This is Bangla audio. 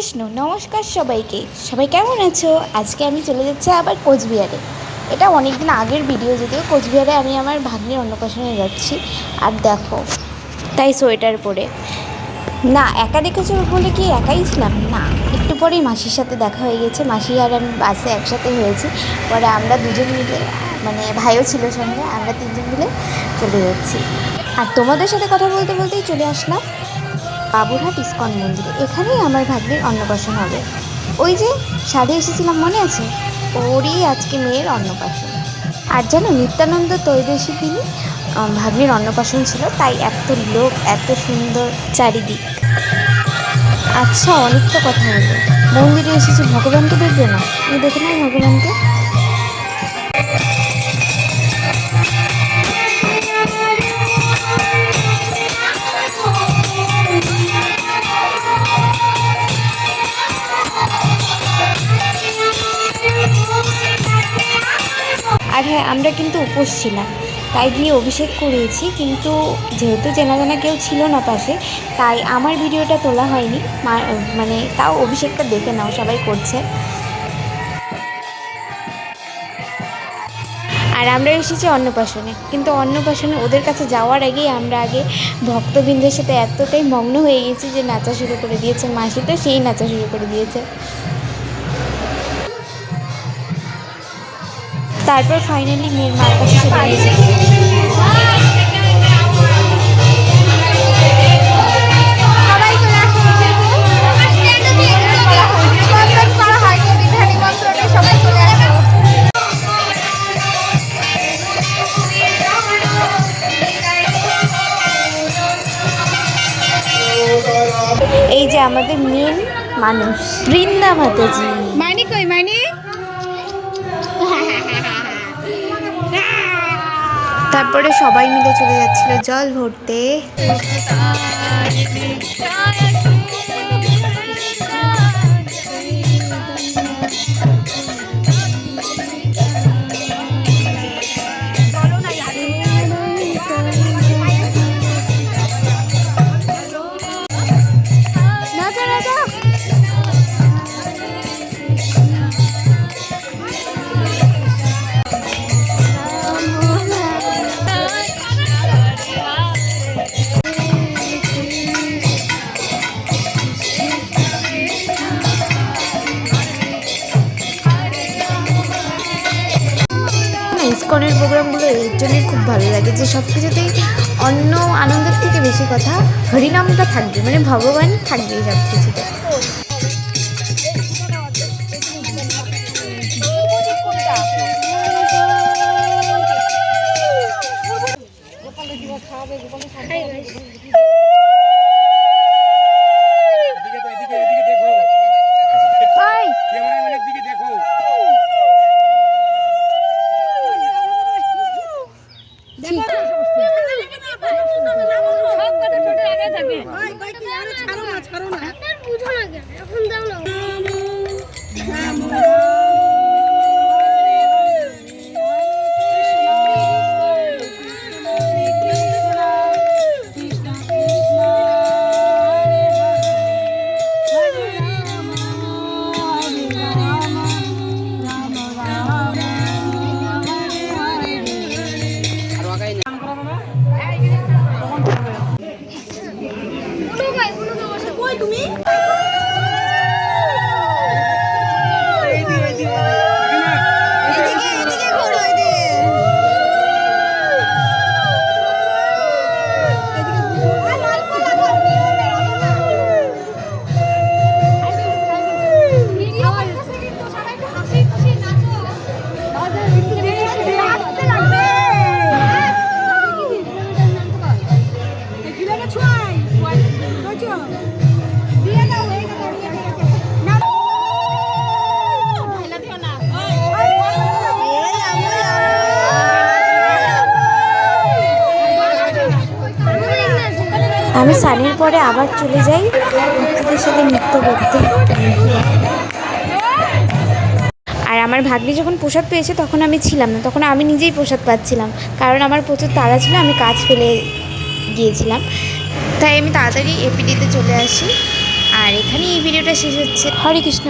কৃষ্ণ, নমস্কার সবাইকে। সবাই কেমন আছো? আজকে আমি চলে যাচ্ছি আবার কোচবিহারে। এটা অনেক দিন আগের ভিডিও যদিও কোচবিহারে আমি আমার ভাগ্নির অন্নপ্রাশনে যাচ্ছি। আর দেখো, তাই সোয়েটার পরে। না একা দেখেছ বলে কি একাই ছিলাম? না, একটু পরেই মাসির সাথে দেখা হয়ে গেছে। মাসি আর আমি বাসে একসাথে হয়েছি। পরে আমরা দুজন মিলে মানে ভাইও ছিল সঙ্গে, আমরা তিনজন মিলে চলে যাচ্ছি। আর তোমাদের সাথে কথা বলতে বলতেই চলে আসলাম। বাবুরহাট ইস্কন মন্দিরে। এখানেই আমার ভাগ্নির অন্নপ্রাশন হবে। ওই যে সাড়ে এসেছিলাম, মনে আছে? ওরই আজকে মেয়ের অন্নপ্রাশন। আর যেন নিত্যানন্দ তৈদেশী তিনি ভাগ্নির অন্নপ্রাশন ছিল, তাই এত লোক, এত সুন্দর চারিদিক। আচ্ছা অনেক তো কথা হলো। মন্দিরে এসেছি ভগবানকে দেখবে না? তুমি দেখে নাও ভগবানকে। আর হ্যাঁ আমরা কিন্তু উপোস ছিলাম। তাই গিয়ে অভিষেক করিয়েছি, কিন্তু যেহেতু চেনা জানা কেউ ছিল না পাশে, তাই আমার ভিডিওটা তোলা হয়নি। মানে তাও অভিষেকটা দেখে নাও, সবাই করছে। আর আমরা এসেছি অন্নপ্রাশনে, কিন্তু অন্নপ্রাশনে ওদের কাছে যাওয়ার আগেই আমরা আগে ভক্তবৃন্দের সাথে এতটাই মগ্ন হয়ে গেছি যে নাচা শুরু করে দিয়েছে মাসি, তো সেই নাচা শুরু করে দিয়েছে। তারপর ফাইনালি মেয়ের মার কাছে চলে গেছে এই যে আমাদের মেন মানুষ। বৃন্দা মাতাজি। মাইনি কই মাইনি তারপরে সবাই মিলে চলে যাচ্ছিল জল ভরতে। ইস্কনের প্রোগ্রামগুলো এর জন্যই খুব ভালো লাগে যে সব কিছুতেই অন্য আনন্দের থেকে বেশি কথা হরিনামটা থাকবে মানে ভগবান থাকবে সব কিছুতে এদিকে ছাড়ো না ছাড়ো না। বুঝো না এখন দাও না। আমি সানির পরে আবার চলে যাই। ভক্তদের সাথে নৃত্য করতে। আর আমার ভাগ্নি যখন প্রসাদ পেয়েছে, তখন আমি ছিলাম না। তখন আমি নিজেই প্রসাদ পাচ্ছিলাম। কারণ আমার প্রচুর তাড়া ছিল, আমি কাজ ফেলে গিয়েছিলাম। তাই আমি তাড়াতাড়ি এপিডিতে চলে আসি। আর এখানে এই ভিডিওটা শেষ হচ্ছে। হরে কৃষ্ণ।